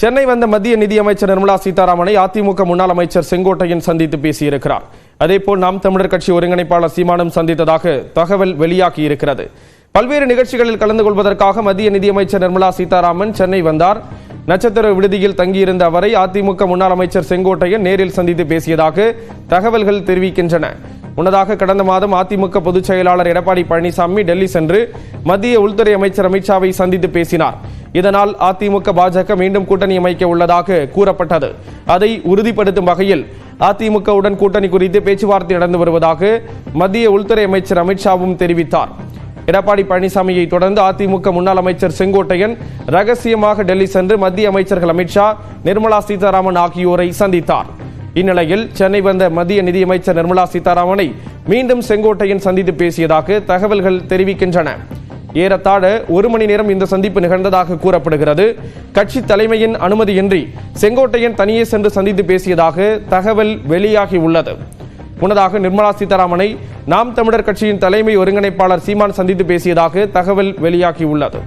சென்னை வந்த மத்திய நிதியமைச்சர் நிர்மலா சீதாராமனை அதிமுக முன்னாள் அமைச்சர் செங்கோட்டையன் சந்தித்து பேசியிருக்கிறார். அதேபோல் நாம் தமிழர் கட்சி ஒருங்கிணைப்பாளர் சீமானும் சந்தித்ததாக தகவல் வெளியாகி இருக்கிறது பல்வேறு நிகழ்ச்சிகளில் கலந்து கொள்வதற்காக மத்திய நிதியமைச்சர் நிர்மலா சீதாராமன் சென்னை வந்தார். நட்சத்திர விடுதியில் தங்கியிருந்த அவரை அதிமுக முன்னாள் அமைச்சர் செங்கோட்டையன் நேரில் சந்தித்து பேசியதாக தகவல்கள் தெரிவிக்கின்றன. முன்னதாக கடந்த மாதம் அதிமுக பொதுச் செயலாளர் எடப்பாடி பழனிசாமி டெல்லி சென்று மத்திய உள்துறை அமைச்சர் அமித்ஷாவை சந்தித்து பேசினார். இதனால் அதிமுக பாஜக மீண்டும் கூட்டணி அமைக்க உள்ளதாக கூறப்பட்டது. அதை உறுதிப்படுத்தும் வகையில் அதிமுகவுடன் கூட்டணி குறித்து பேச்சுவார்த்தை நடந்து வருவதாக மத்திய உள்துறை அமைச்சர் அமித்ஷாவும் தெரிவித்தார். எடப்பாடி பழனிசாமியை தொடர்ந்து அதிமுக முன்னாள் அமைச்சர் செங்கோட்டையன் ரகசியமாக டெல்லி சென்று மத்திய அமைச்சர்கள் அமித்ஷா நிர்மலா சீதாராமன் ஆகியோரை சந்தித்தார். இந்நிலையில் சென்னை வந்த மத்திய நிதியமைச்சர் நிர்மலா சீதாராமனை மீண்டும் செங்கோட்டையன் சந்தித்து பேசியதாக தகவல்கள் தெரிவிக்கின்றன. ஏறத்தாழ ஒரு மணி நேரம் இந்த சந்திப்பு நிகழ்ந்ததாக கூறப்படுகிறது. கட்சி தலைமையின் அனுமதியின்றி செங்கோட்டையன் தனியே சென்று சந்தித்து பேசியதாக தகவல் வெளியாகி உள்ளது. முன்னதாக நிர்மலா சீதாராமனை நாம் தமிழர் கட்சியின் தலைமை ஒருங்கிணைப்பாளர் சீமான் சந்தித்து பேசியதாக தகவல் வெளியாகி உள்ளது.